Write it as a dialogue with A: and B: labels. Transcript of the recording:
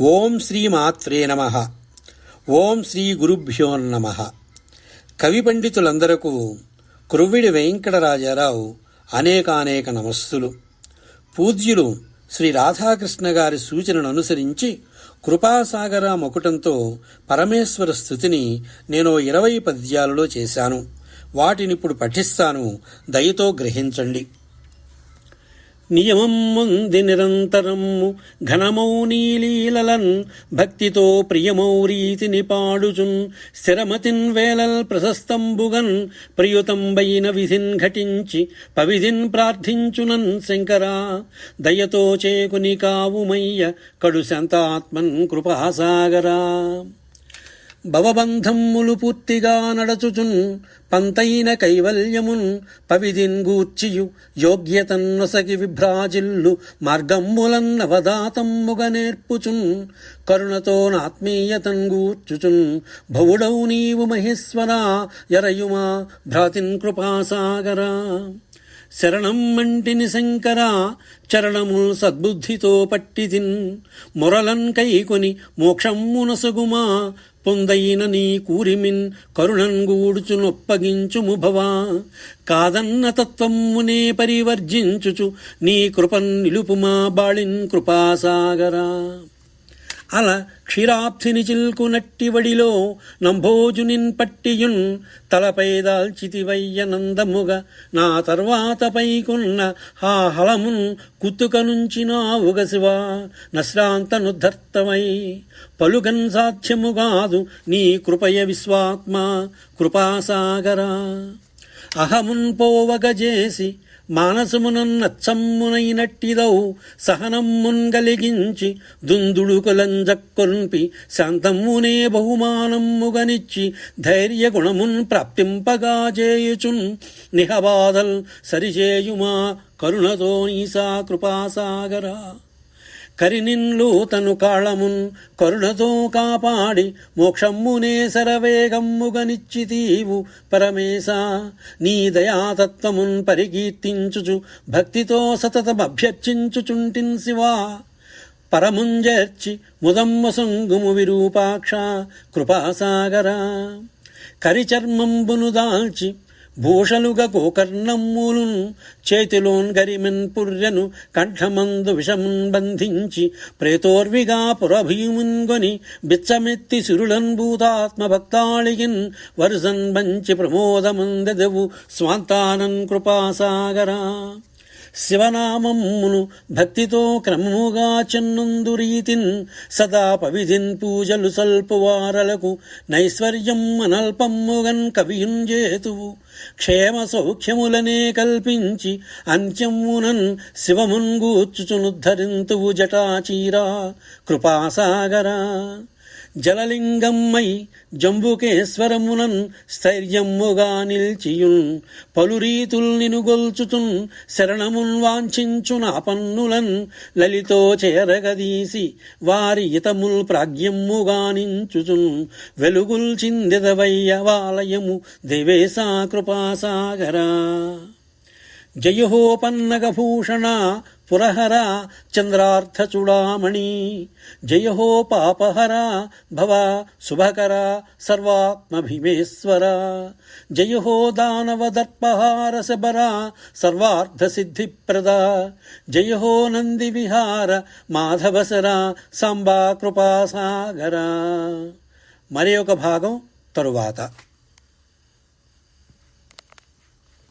A: ఓం శ్రీ మాత్రే నమ. ఓం శ్రీ గురుభ్యో నమ. కవి పండితులందరకు క్రొవ్విడి వెంకటరాజారావు అనేకానేక నమస్సులు. పూజ్యులు శ్రీ రాధాకృష్ణ గారి సూచనను అనుసరించి కృపాసాగర ముకుటంతో పరమేశ్వర స్థుతిని నేను ఇరవై పద్యాలలో చేశాను. వాటినిప్పుడు పఠిస్తాను. దయతో గ్రహించండి. నియమమ్ముంది నిరంతరము. ఘనమౌ నీలీలలన్ భక్తితో ప్రియమౌ రీతిని పాడుచున్. స్థిరమతిన్ వేలల్ ప్రశస్తంబుగన్ ప్రియుతంబైన విధిన్ ఘటించి పవిధిన్ ప్రార్థించునన్ శంకరా. దయతో చేకుని కావుమయ్య కడు శాంతాత్మన్ కృపాసాగరా. భవబంధమ్ములు పూర్తిగా నడచుచున్ పంతైన కైవల్యమున్ పవిదిన్ గూర్చియు యోగ్యతన్నొసగి విభ్రాజిల్లు మార్గమ్ములన్నవదాతమ్ముగ నేర్పుచున్ కరుణతో నాత్మీయతన్ గూర్చుచున్ భవుడౌ నీవు మహేశ్వరా ఎరయుమా భ్రాతిన్ కృపాసాగరా. శరణం మంటిని శంకర చరణముల్ సద్బుద్ధితో పట్టితిన్. మొరలన్ కైకొని మోక్షమ్మునసగుమా పొందైన నీ కూరిమిన్ కరుణన్ గూడుచు నొప్పగించుము భవా. కాదన్న తత్వమ్మునే పరివర్జించుచు నీ కృపన్ నిలుపుమా బాళిన్ కృపాసాగరా. అల క్షీరాబ్ధిని చిల్కునట్టి వడిలో నంభోజునిన్ పట్టియున్ తలపై దాల్చితివయ్య నా తర్వాత పైకున్న హా హలమున్ కుత్తుక నుంచి నావుగ శివా నశ్రాంతనుద్ధర్తమై. పలుగన్ సాధ్యముగాదు నీ కృపయ విశ్వాత్మ కృపాసాగరా. అహమున్ పోవగజేసి మానసమునన్నచ్చమ్మునైనట్టిదౌ సహనమ్మున్ గలిగించి దుందుడుకులంజక్కొల్పి శాంతమ్మునే బహుమానమ్ముగనిచ్చి ధైర్యగుణమున్ ప్రాప్తింపగా చేయుచున్ నిహబాధల్ సరిచేయుమా కరుణతో నీసా కృపాసాగరా. కరినిన్లు తను కాళమున్ కరుణతో కాపాడి మోక్షమ్మునే సరవేగమ్ముగనిచ్చితీవు పరమేశ. నీ దయాతత్వమున్ పరికీర్తించుచు భక్తితో సతతమభ్యర్చించుచుంటిన్ శివా. పరముంజర్చి ముదమ్మసంగుము విరూపాక్ష కృపాసాగరా. కరిచర్మంబును దాల్చి భూషలుగ గోకర్ణమ్ములున్ చేతిలోన్ గరిమిన్ పుర్రెను కంఠమందు విషమున్ బంధించి ప్రేతోర్విగా పురభీమున్గొని బిచ్చమెత్తి సిరులన్ భూతాత్మ భక్తాళిగిన్ వరుసన్ బంచి ప్రమోదమందెదవు స్వాంతానన్ కృపాసాగరా. శివనామమ్మును భక్తితో క్రమముగా చెన్నందు రీతిన్ సదా పవిధిన్ పూజలు సల్పువారలకు నైశ్వర్యం అనల్పమ్ముగన్ కవియుంజేతువు క్షేమ సౌఖ్యములనే కల్పించి అంత్యమునన్ శివమున్ గూర్చుచునుద్ధరింతువు జటాచీరా కృపాసాగరా. జలలింగమ్మై జంబుకేశ్వరమునన్ స్థైర్యమ్ముగా నిల్చియున్ పలురీతుల్ నినుగొల్చుతున్ శరణమున్ వాంఛించున పన్నులన్ లలితో చేరగదీసి వారి ఇతముల్ ప్రాగ్యమ్ముగా నించుచున్ వెలుగుల్ చిందెదవయ్య వాలయము దేవేశా కృపాసాగరా. జయహోపన్నగభూషణ పన్నగభూషణ పురహర చంద్రార్థచూడామణి జయహో పాపహర భవ శుభకర సర్వాత్మభీమేశ్వర జయహో దానవదర్పహార శబర సర్వార్థసిద్ధిప్రద జయహో నంది విహార మాధవసర సాంబా కృపాసాగర మరి ఒక భాగం తరువాత